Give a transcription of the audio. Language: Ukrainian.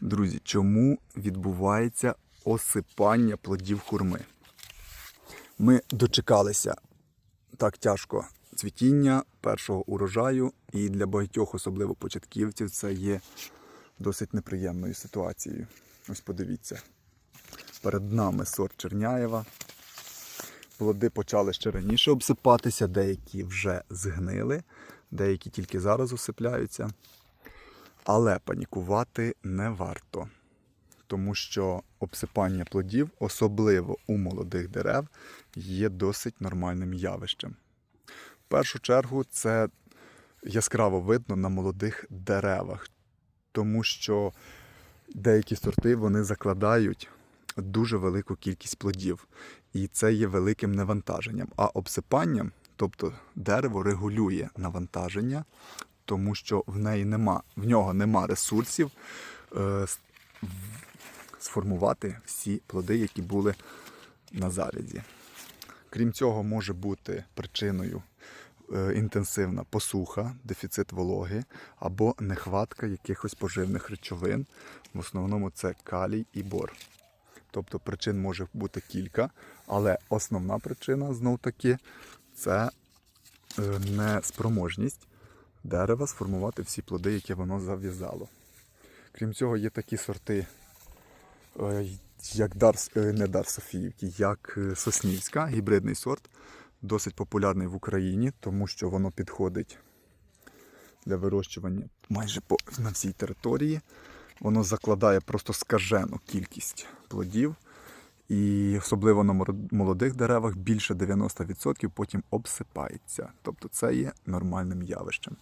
Друзі, чому відбувається осипання плодів хурми? Ми дочекалися так тяжко цвітіння першого урожаю, і для багатьох, особливо початківців, це є досить неприємною ситуацією. Ось подивіться. Перед нами сорт Черняєва. Плоди почали ще раніше обсипатися, деякі вже згнили, деякі тільки зараз осипляються. Але панікувати не варто, тому що обсипання плодів, особливо у молодих дерев, є досить нормальним явищем. В першу чергу це яскраво видно на молодих деревах, тому що деякі сорти вони закладають дуже велику кількість плодів, і це є великим навантаженням. А обсипанням, тобто дерево регулює навантаження, тому що в неї нема, в нього нема ресурсів е, сформувати всі плоди, які були на заряді. Крім цього, може бути причиною е, інтенсивна посуха, дефіцит вологи або нехватка якихось поживних речовин. В основному це калій і бор. Тобто причин може бути кілька, але основна причина знов таки це е, неспроможність дерева сформувати всі плоди, які воно зав'язало. Крім цього, є такі сорти, е, як дар, е, не дар Софіївки, як е, Соснівська, гібридний сорт, досить популярний в Україні, тому що воно підходить для вирощування майже по, на всій території. Воно закладає просто скажену кількість плодів. І особливо на молодих деревах більше 90% потім обсипається. Тобто це є нормальним явищем.